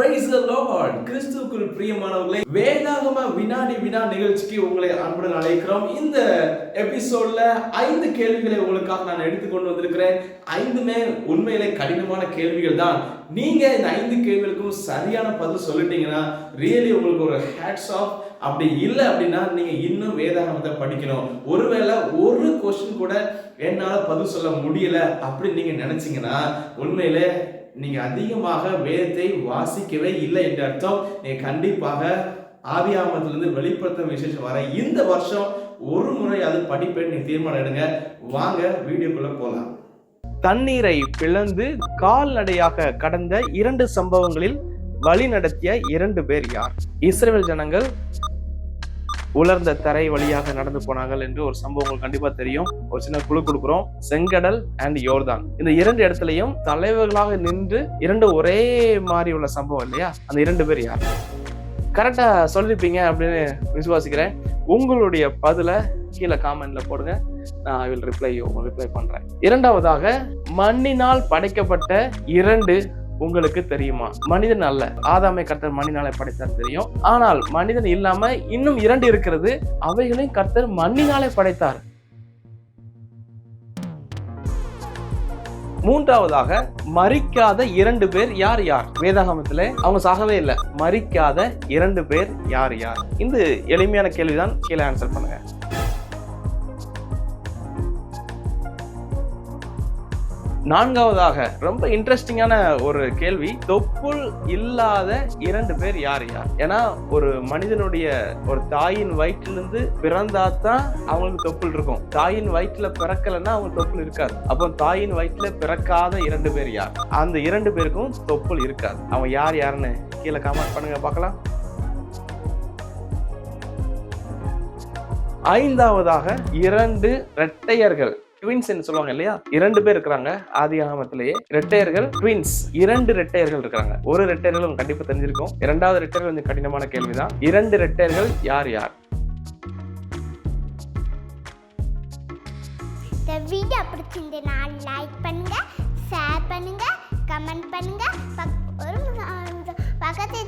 Price the Lord. கிறிஸ்துவுக்குள் பிரியமானவர்களே வேதாகம வினாடி வினா நிகழ்ச்சிக்கு உங்களை அன்புடன் அழைக்கிறோம். இந்த எபிசோட்ல ஐந்து கேள்விகளை உங்களுக்காக நான் எடுத்துக்கொண்டு வந்திருக்கிறேன். ஐந்துமே உண்மையிலே கடினமான கேள்விகள் தான். நீங்க இந்த ஐந்து கேள்விகளுக்கும் சரியான பதில் சொல்லிட்டீங்கன்னா ரியலி உங்களுக்கு ஒரு ஹேட்ஸ் ஆஃப் அப்படி இல்லை அப்படின்னா நீங்க இன்னும் வேதாகமத்தை படிக்கணும். ஒருவேளை ஒரு கொஸ்டின் கூட என்னால் பதில் சொல்ல முடியல அப்படின்னு நீங்க நினைச்சீங்கன்னா உண்மையிலே நீங்க அதிகமாக வேதத்தை வாசிக்கவே இல்லை என்ற அர்த்தம். நீங்கள் கண்டிப்பாக ஆவியாமத்திலிருந்து வெளிப்படுத்தும் விசேஷம் வர இந்த வருஷம் ஒரு முறை அது படிப்பேன் நீங்கள் தீர்மானம் எடுங்க. வாங்க வீடியோக்குள்ளே போலாம். தண்ணீரை பிளந்து கால்நடையாக கடந்த இரண்டு சம்பவங்களில் வழி நடத்திய இரண்டு பேர் யார்? இஸ்ரேல் ஜனங்கள் உலர்ந்த தரை வழியாக நடந்து போனார்கள் என்று ஒரு சம்பவம் உங்களுக்கு கண்டிப்பா தெரியும். ஒரு சின்ன குழு கொடுக்குறோம். செங்கடல் அண்ட் யோர்தான். இந்த இரண்டு இடத்துலையும் தலைவர்களாக நின்று இரண்டு ஒரே மாதிரி உள்ள சம்பவம் இல்லையா? அந்த இரண்டு பேர் யார்? கரெக்டா சொல்லிருப்பீங்க அப்படின்னு விசுவாசிக்கிறேன். உங்களுடைய பதில கீழே காமெண்ட்ல போடுங்க. நான் ஐ வில் ரிப்ளை ரிப்ளை பண்றேன். இரண்டாவதாக மண்ணினால் படைக்கப்பட்ட இரண்டு உங்களுக்கு தெரியுமா? மனிதன் அல்ல. ஆதாமை கர்த்தர் மண்ணினாலே படைத்தார் தெரியும். ஆனால் மனிதன் இல்லாம இன்னும் இரண்டு இருக்கிறது. அவைகளையும் கர்த்தர் மண்ணினாலே படைத்தார். மூன்றாவதாக மறிக்காத இரண்டு பேர் யார் யார்? வேதாகமத்திலே அவங்க சாகவே இல்லை. மறிக்காத இரண்டு பேர் யார் யார்? இந்த எளிமையான கேள்விதான் கீழே ஆன்சர் பண்ணுங்க. நான்காவதாக ரொம்ப இன்ட்ரெஸ்டிங்கான ஒரு கேள்வி. தொப்புள் இல்லாத இரண்டு பேர் யார் யார்? ஏன்னா ஒரு மனிதனுடைய ஒரு தாயின் வயிற்றிலிருந்து பிறந்தாதான் அவங்களுக்கு தொப்புள் இருக்கும். தாயின் வயிற்றுல பிறக்கலைன்னா அவங்க தொப்புள் இருக்காது. அப்போ தாயின் வயிற்றுல பிறக்காத இரண்டு பேர் யார்? அந்த இரண்டு பேருக்கும் தொப்புள் இருக்காது. அவன் யார் யாருன்னு கீழே காமெண்ட் பண்ணுங்க பார்க்கலாம். ஐந்தாவதாக இரண்டு இரட்டையர்கள். ட்வின்ஸ் என்று சொல்லுவாங்க இல்லையா? இரண்டு பேர் இருக்கிறாங்க ஆதி ஆகமத்திலேயே. ரெட்டையர்கள் ட்வின்ஸ் இரண்டு ரெட்டையர்கள் இருக்கிறாங்க. ஒரு ரெட்டையர்கள் உங்களுக்கு கண்டிப்பா தெரிஞ்சிருக்கும். இரண்டாவது ரெட்டையர்கள் கொஞ்சம் கடினமான கேள்விதான். இரண்டு ரெட்டையர்கள் யார் யார்? இந்த வீடியோ பிடிச்சிருந்ததுன்னா லைக் பண்ணுங்க ஷேர் பண்ணுங்க கமெண்ட் பண்ணுங்க. பக்- ஒரு பக்கத்து